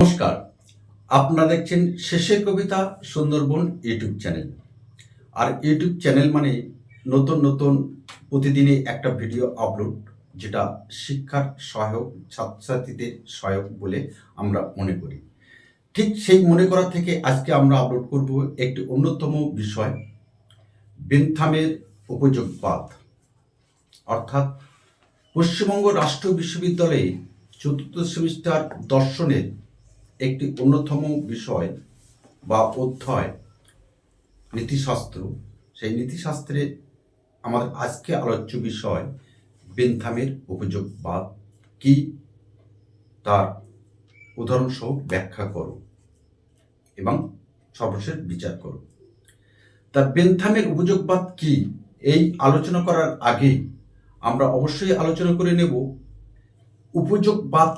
নমস্কার। আপনারা দেখছেন শেষের কবিতা সুন্দরবন ইউটিউব চ্যানেল। আর ইউটিউব চ্যানেল মানে নতুন নতুন প্রতিদিনই একটা ভিডিও আপলোড, যেটা শিক্ষার সহায়ক, ছাত্রছাত্রীদের সহায়ক বলে আমরা মনে করি। ঠিক সেই মনে করা থেকে আজকে আমরা আপলোড করব একটি অন্যতম বিষয়, বেনথামের উপযোগবাদ। অর্থাৎ পশ্চিমবঙ্গ রাষ্ট্র বিশ্ববিদ্যালয়ে চতুর্থ সেমিস্টার দর্শনের একটি অন্যতম বিষয় বা অধ্যায়, নীতিশাস্ত্র। সেই নীতিশাস্ত্রে আমাদের আজকে আলোচ্য বিষয় বেনথামের উপযোগবাদ কি? তার উদাহরণসহ ব্যাখ্যা করো এবং সর্বশেষ বিচার করো। তা বেনথামের উপযোগবাদ কি? এই আলোচনা করার আগে আমরা অবশ্যই আলোচনা করে নেব, উপযোগবাদ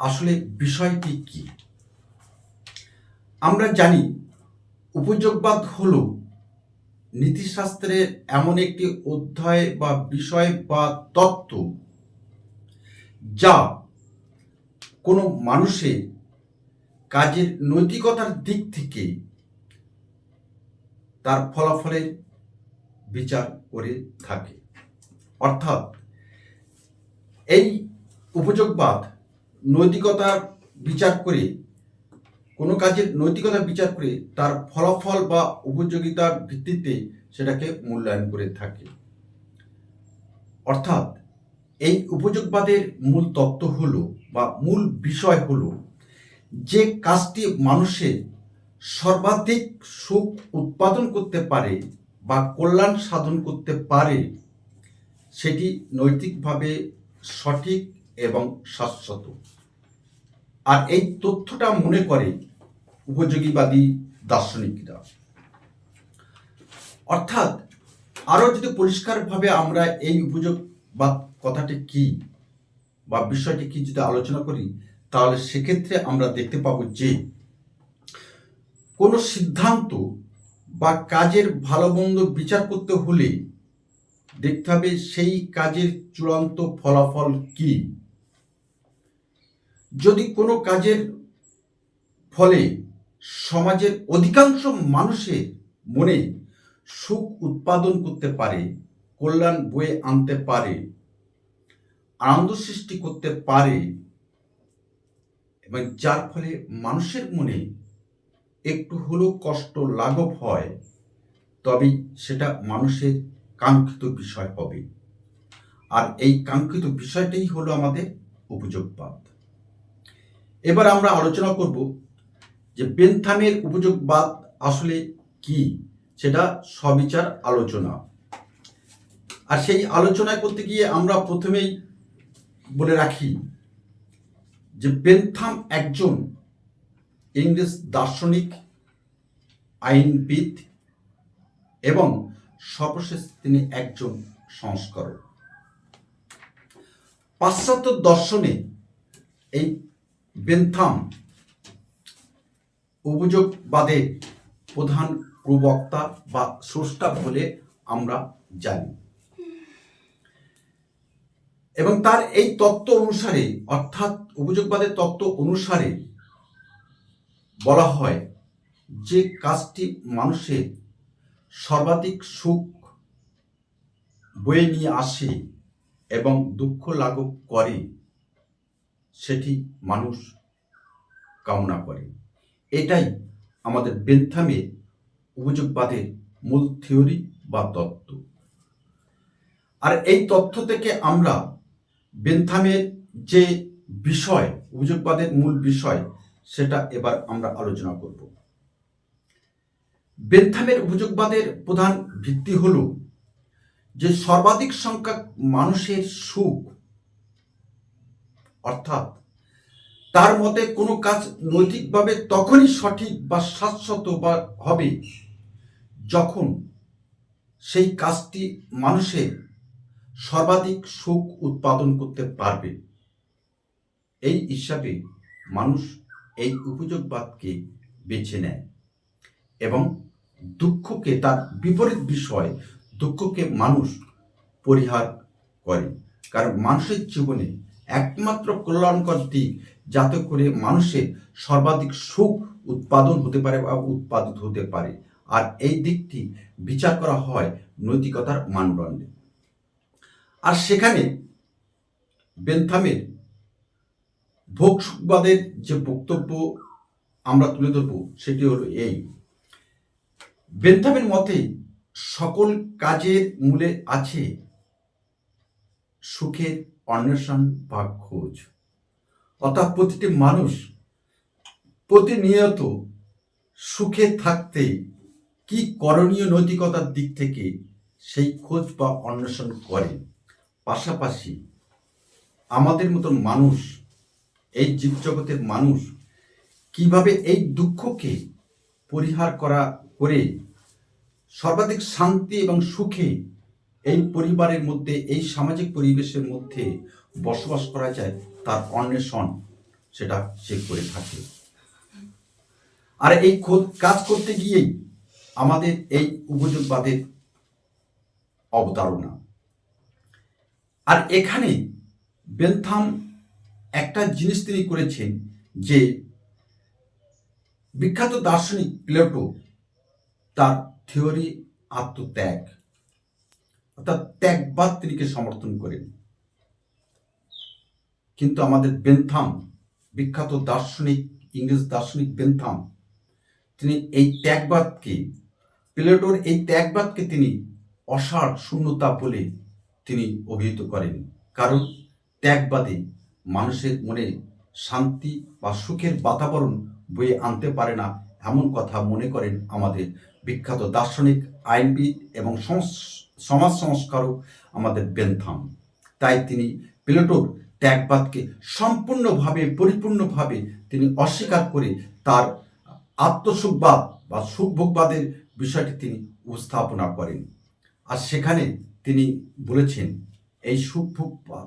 আসলে বিষয়টি কি? আমরা জানি উপযোগবাদ হল নীতিশাস্ত্রের এমন একটি অধ্যায় বা বিষয় বা তত্ত্ব যা কোনো মানুষের কাজের নৈতিকতার দিক থেকে তার ফলাফলের বিচার করে থাকে। অর্থাৎ এই উপযোগবাদ নৈতিকতার বিচার করে কোনো কাজের নৈতিকতা বিচার করে তার ফলাফল বা উপযোগিতার ভিত্তিতে সেটাকে মূল্যায়ন করে থাকে। অর্থাৎ এই উপযোগবাদের মূল তত্ত্ব হলো বা মূল বিষয় হলো যে কাজটি মানুষের সর্বাধিক সুখ উৎপাদন করতে পারে বা কল্যাণ সাধন করতে পারে, সেটি নৈতিকভাবে সঠিক এবং শাশ্বত। আর এই তথ্যটা মনে করে উপযোগীবাদী দার্শনিকরা। অর্থাৎ আরও যদি পরিষ্কারভাবে আমরা এই উপযোগবাদ কথাটি কি বা বিষয়টি কি যদি আলোচনা করি, তাহলে সেক্ষেত্রে আমরা দেখতে পাবো যে কোনো সিদ্ধান্ত বা কাজের ভালো মন্দ বিচার করতে হলে দেখতে হবে সেই কাজের চূড়ান্ত ফলাফল কি। যদি কোনো কাজের ফলে সমাজের অধিকাংশ মানুষের মনে সুখ উৎপাদন করতে পারে, কল্যাণ বয়ে আনতে পারে, আনন্দ সৃষ্টি করতে পারে, এবং যার ফলে মানুষের মনে একটু হলেও কষ্ট লাঘব হয় তবে সেটা মানুষের কাঙ্ক্ষিত বিষয় হবে। আর এই কাঙ্ক্ষিত বিষয়টাই হলো আমাদের উপযোগবাদ। এবার আমরা আলোচনা করব যে বেনথামের উপযোগবাদ আসলে কি? সেটা সবিচার আলোচনা। আর সেই আলোচনা করতে গিয়ে আমরা প্রথমেই বলে রাখি যে বেনথাম একজন ইংরেজ দার্শনিক, আইনবিদ এবং সর্বশেষ তিনি একজন সংস্করণ পাশ্চাত্য দর্শনে এই বেনথাম অভিযোগবাদের প্রধান প্রবক্তা বা স্রষ্টা বলে আমরা জানি। এবং তার এই তত্ত্ব অনুসারে, অর্থাৎ অভিযোগবাদের তত্ত্ব অনুসারে বলা হয় যে কাজটি মানুষের সর্বাধিক সুখ বয়ে নিয়ে আসে এবং দুঃখ লাঘব করে। সেটি মানুষ কামনা করে। এটাই আমাদের বেন্থামের উপযোগবাদের মূল থিওরি বা তত্ত্ব। আর এই তথ্য থেকে আমরা বেন্থামের যে বিষয় অভিযোগবাদের মূল বিষয়, সেটা এবার আমরা আলোচনা করব। বেন্থামের অভিযোগবাদের প্রধান ভিত্তি হল যে সর্বাধিক সংখ্যক মানুষের সুখ অর্থাৎ তার মতে কোনো কাজ নৈতিকভাবে তখনই সঠিক বা শাশ্বত বা হবে যখন সেই কাজটি মানুষের সর্বাধিক সুখ উৎপাদন করতে পারবে। এই হিসাবে মানুষ এই উপযোগবাদকে বেছে নেয় এবং দুঃখকে তার বিপরীত বিষয় দুঃখকে মানুষ পরিহার করে। কারণ মানুষের জীবনে একমাত্র কল্যাণকর দিক, যাতে করে মানুষের সর্বাধিক সুখ উৎপাদন হতে পারে বা উৎপাদিত হতে পারে। আর এই দিকটি বিচার করা হয় নৈতিকতার মানদণ্ডে। আর সেখানে বেনথামের ভোগ সুখবাদের যে বক্তব্য আমরা তুলে ধরব, সেটি হলো এই। বেনথামের মতে, সকল কাজের মূলে আছে সুখের অন্বেষণ বা খোঁজ। অর্থাৎ প্রতিটি মানুষ প্রতিনিয়ত সুখে থাকতে কি করণীয় নৈতিকতার দিক থেকে সেই খোঁজ বা অন্বেষণ করে। পাশাপাশি আমাদের মতন মানুষ, এই জীবজগতের মানুষ কীভাবে এই দুঃখকে পরিহার করা, করে সর্বাধিক শান্তি এবং সুখে এই পরিবারের মধ্যে, এই সামাজিক পরিবেশের মধ্যে বসবাস করা যায়, তার অন্বেষণ সেটা সে করে থাকে। আর এই কাজ করতে গিয়েই আমাদের এই উপযোগবাদের অবতারণা। আর এখানে বেলথাম একটা জিনিস তিনি করেছেন যে বিখ্যাত দার্শনিক প্লেটো তার থিওরি আত্মত্যাগ। অর্থাৎ ত্যাগবাদ তিনিকে সমর্থন করেন। কিন্তু আমাদের বেনথাম, বিখ্যাত দার্শনিক, ইংরেজ দার্শনিক বেনথাম, তিনি এই ত্যাগবাদকে, প্লেটোর এই ত্যাগবাদকে তিনি অসার শূন্যতা বলে তিনি অভিহিত করেন। কারণ ত্যাগবাদে মানুষের মনে শান্তি বা সুখের বাতাবরণ বয়ে আনতে পারে না, এমন কথা মনে করেন আমাদের বিখ্যাত দার্শনিক আইনবিদ এবং সমাজ সংস্কারক আমাদের বেনথাম। তাই তিনি প্লেটোর ত্যাগবাদকে সম্পূর্ণভাবে, পরিপূর্ণভাবে তিনি অস্বীকার করে তার আত্মসুখবাদ বা সুখভোগবাদের বিষয়টি তিনি উপস্থাপনা করেন। আর সেখানে তিনি বলেছেন, এই সুখভোগবাদ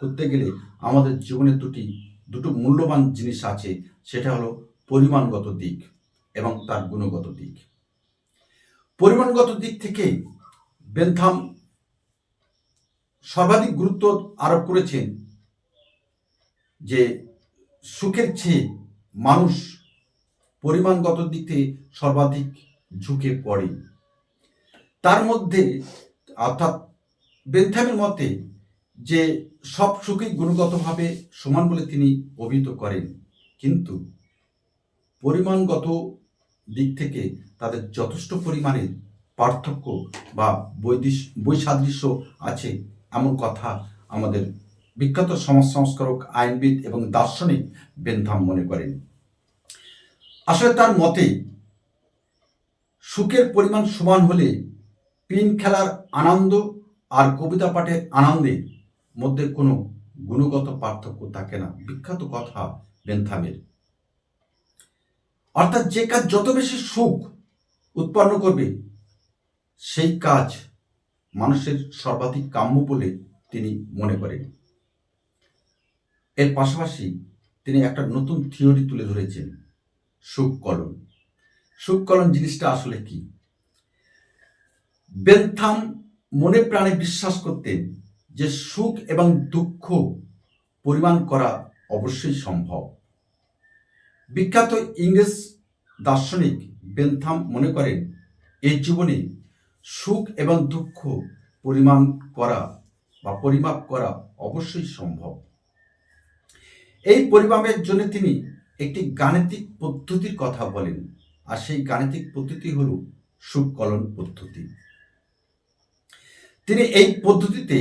করতে গেলে আমাদের জীবনে দুটি, দুটো মূল্যবান জিনিস আছে, সেটা হলো পরিমাণগত দিক এবং তার গুণগত দিক। পরিমাণগত দিক থেকে বেনথাম সর্বাধিক গুরুত্ব আরোপ করেছেন যে সুখের চেয়ে মানুষ পরিমাণগত দিক থেকে সর্বাধিক ঝুঁকে পড়ে। তার মধ্যে অর্থাৎ বেনথামের মতে যে সব সুখই গুণগতভাবে সমান বলে তিনি অভিহিত করেন। কিন্তু পরিমাণগত দিক থেকে তাদের যথেষ্ট পরিমাণে পার্থক্য বা বৈদিশ, বৈসাদৃশ্য আছে এমন কথা আমাদের বিখ্যাত সমাজ সংস্কারক আইনবিদ এবং দার্শনিক বেনথাম মনে করেন। আসলে তার মতে, সুখের পরিমাণ সমান হলে পিন খেলার আনন্দ আর কবিতা পাঠের আনন্দের মধ্যে কোনো গুণগত পার্থক্য থাকে না। বিখ্যাত কথা বেনথামের অর্থাৎ যে কাজ যত বেশি সুখ উৎপন্ন করবে, সেই কাজ মানুষের সর্বাধিক কাম্য বলে তিনি মনে করেন। এর পাশাপাশি তিনি একটা নতুন থিওরি তুলে ধরেছেন সুখ কলন সুখ জিনিসটা আসলে কি? বেনথাম মনে প্রাণে বিশ্বাস করতেন যে সুখ এবং দুঃখ পরিমাণ করা অবশ্যই সম্ভব। বিখ্যাত ইংরেজ দার্শনিক বেনথাম মনে করেন এই জীবনে সুখ এবং দুঃখ পরিমাণ করা বা পরিমাপ করা অবশ্যই সম্ভব। এই পরিমাপের জন্য তিনি একটি গাণিতিক পদ্ধতির কথা বলেন, আর সেই গাণিতিক পদ্ধতি হল সুখকলন পদ্ধতি। তিনি এই পদ্ধতিতে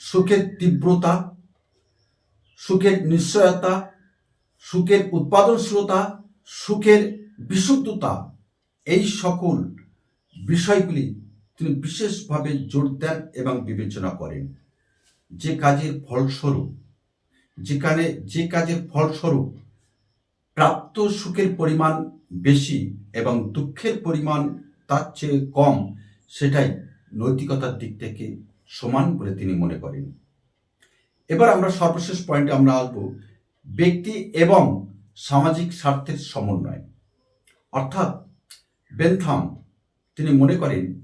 সুখের তীব্রতা, সুখের নিশ্চয়তা সুখের উৎপাদনশীলতা, সুখের বিশুদ্ধতা, এই সকল বিষয়গুলি তিনি বিশেষভাবে জোর দেন এবং বিবেচনা করেন। যে কাজের ফলস্বরূপ, যেখানে যে কাজের ফলস্বরূপ প্রাপ্ত সুখের পরিমাণ বেশি এবং দুঃখের পরিমাণ তার চেয়ে কম, সেটাই নৈতিকতার দিক থেকে সমান বলে তিনি মনে করেন। এবার আমরা সর্বশেষ পয়েন্টে আমরা আসব ব্যক্তি এবং সামাজিক স্বার্থের সমন্বয়। অর্থাৎ বেনথাম তিনি মনে করেন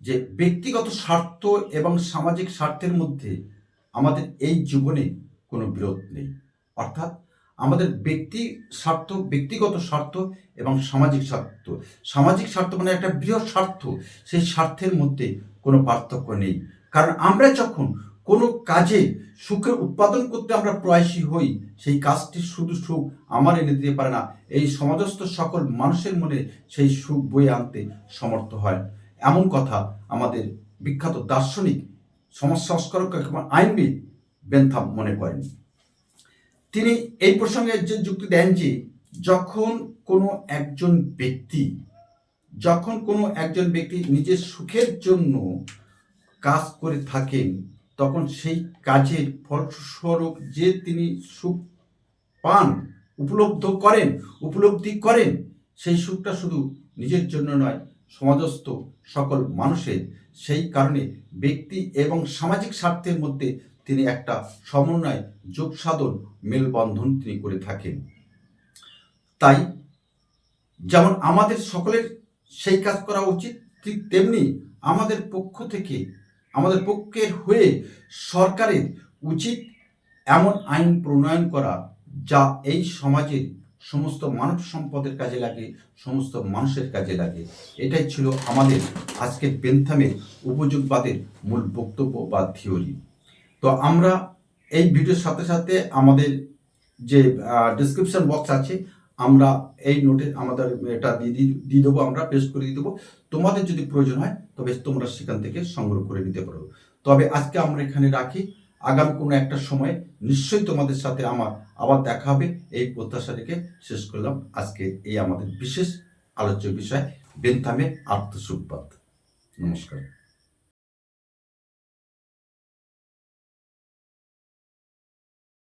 যে ব্যক্তিগত স্বার্থ এবং সামাজিক স্বার্থের মধ্যে আমাদের এই জীবনে কোনো বিরোধ নেই। অর্থাৎ আমাদের ব্যক্তি স্বার্থ, ব্যক্তিগত স্বার্থ এবং সামাজিক স্বার্থ। সামাজিক স্বার্থ মানে একটা বৃহৎ স্বার্থ। সেই স্বার্থের মধ্যে কোনো পার্থক্য নেই। কারণ আমরা যখন কোনো কাজে সুখের উৎপাদন করতে আমরা প্রয়াসী হই, সেই কাজটি শুধু সুখ আমার এনে দিতে পারে না। এই সমাজস্থ সকল মানুষের মনে সেই সুখ বয়ে আনতে সমর্থ হয়। এমন কথা আমাদের বিখ্যাত দার্শনিক, সমাজ সংস্কারক আইনবিদ বেনথাম মনে করেন। তিনি এই প্রসঙ্গে যে যুক্তি দেন যে, যখন কোনো একজন ব্যক্তি, যখন কোনো একজন ব্যক্তি নিজের সুখের জন্য কাজ করে থাকেন তখন সেই কাজের ফলস্বরূপ যে তিনি সুখ পান, উপলব্ধ করেন, উপলব্ধি করেন, সেই সুখটা শুধু নিজের জন্য নয়, সমাজস্থ সকল মানুষের। সেই কারণে ব্যক্তি এবং সামাজিক স্বার্থের মধ্যে তিনি একটা সমন্বয় যোগ সাধন মেলবন্ধন তিনি করে থাকেন। তাই যেমন আমাদের সকলের সেই কাজ করা উচিত, ঠিক তেমনি আমাদের পক্ষ থেকে আমাদের পক্ষের হয়ে সরকারের উচিত এমন আইন প্রণয়ন করা যা এই সমাজের সমস্ত মানব সম্পদের কাজে লাগে, সমস্ত মানুষের কাজে লাগে। এটাই ছিল আমাদের আজকের বেনথামের উপযোগবাদের মূল বক্তব্য বা থিওরি। তো আমরা এই ভিডিওর সাথে সাথে আমাদের যে ডিসক্রিপশন বক্স আছে আমরা এই নোটে আমাদের এটা দিয়ে দেবো, আমরা পেস্ট করে দিয়ে দেবো। তোমাদের যদি প্রয়োজন হয়, তবে তোমরা সেখান থেকে সংগ্রহ করে নিতে পারো। তবে আজকে আমরা এখানে রাখি। আগামী কোনো একটা সময় নিশ্চয়ই তোমাদের সাথে আমার আবার দেখা হবে। এই প্রত্যাশা রেখে শেষ করলাম আজকে এই আমাদের বিশেষ আলোচ্য বিষয় বেনথামের আত্মসুখপাত নমস্কার।